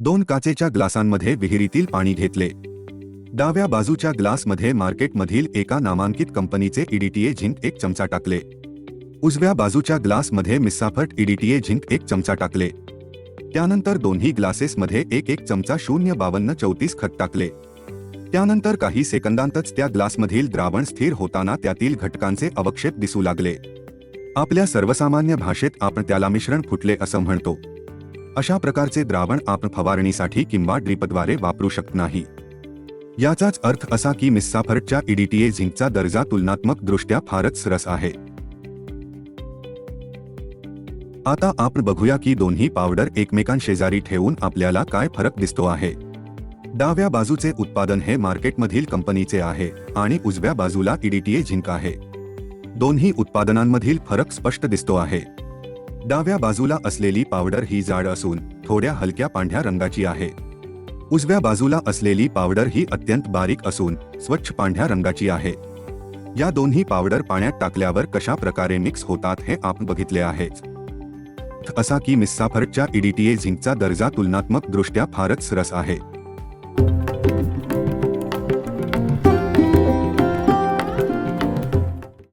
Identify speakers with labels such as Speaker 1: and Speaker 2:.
Speaker 1: दोन काचेच्या ग्लासांमध्ये विहिरीतील पाणी घेतले. डाव्या बाजूच्या ग्लासमध्ये मार्केटमधील एका नामांकित कंपनीचे ईडीटीए झिंक एक चमचा टाकले. उजव्या बाजूच्या ग्लासमध्ये मिस्साफट ईडीटीए झिंक एक चमचा टाकले. त्यानंतर दोन्ही ग्लासेसमध्ये एक एक चमचा शून्य बावन्न चौतीस खत टाकले. त्यानंतर काही सेकंदांतच त्या ग्लासमधील द्रावण स्थिर होताना त्यातील घटकांचे अवक्षेप दिसू लागले. आपल्या सर्वसामान्य भाषेत आपण त्याला मिश्रण फुटले असं म्हणतो. अशा प्रकारचे द्रावण आपण फवारणीसाठी किंवा ड्रिपद्वारे वापरू शकत नाही. याचाच अर्थ असा की मिस्साफर्टच्या ईडीटीए झिंकचा दर्जा तुलनात्मक दृष्ट्या फारच सरस आहे. आता आपण बघूया की दोन्ही पावडर एकमेकांशेजारी ठेवून आपल्याला काय फरक दिसतो आहे. डाव्या बाजूचे उत्पादन हे मार्केटमधील कंपनीचे आहे आणि उजव्या बाजूला ईडीटीए झिंक आहे. दोन्ही उत्पादनांमधील फरक स्पष्ट दिसतो आहे. डाव्या बाजूला असलेली पावडर ही जाड असून थोड्या हलक्या पांढऱ्या रंगाची आहे. उजव्या बाजूला असलेली पावडर ही अत्यंत बारीक असून स्वच्छ पांढऱ्या रंगाची आहे. या दोन्ही पावडर पाण्यात टाकल्यावर कशा प्रकारे मिक्स होतात हे आपण बघितले आहे असा की मिस्साफर्टच्या ईडीटीए झिंकचा दर्जा तुलनात्मक दृष्ट्या फारच सरस आहे.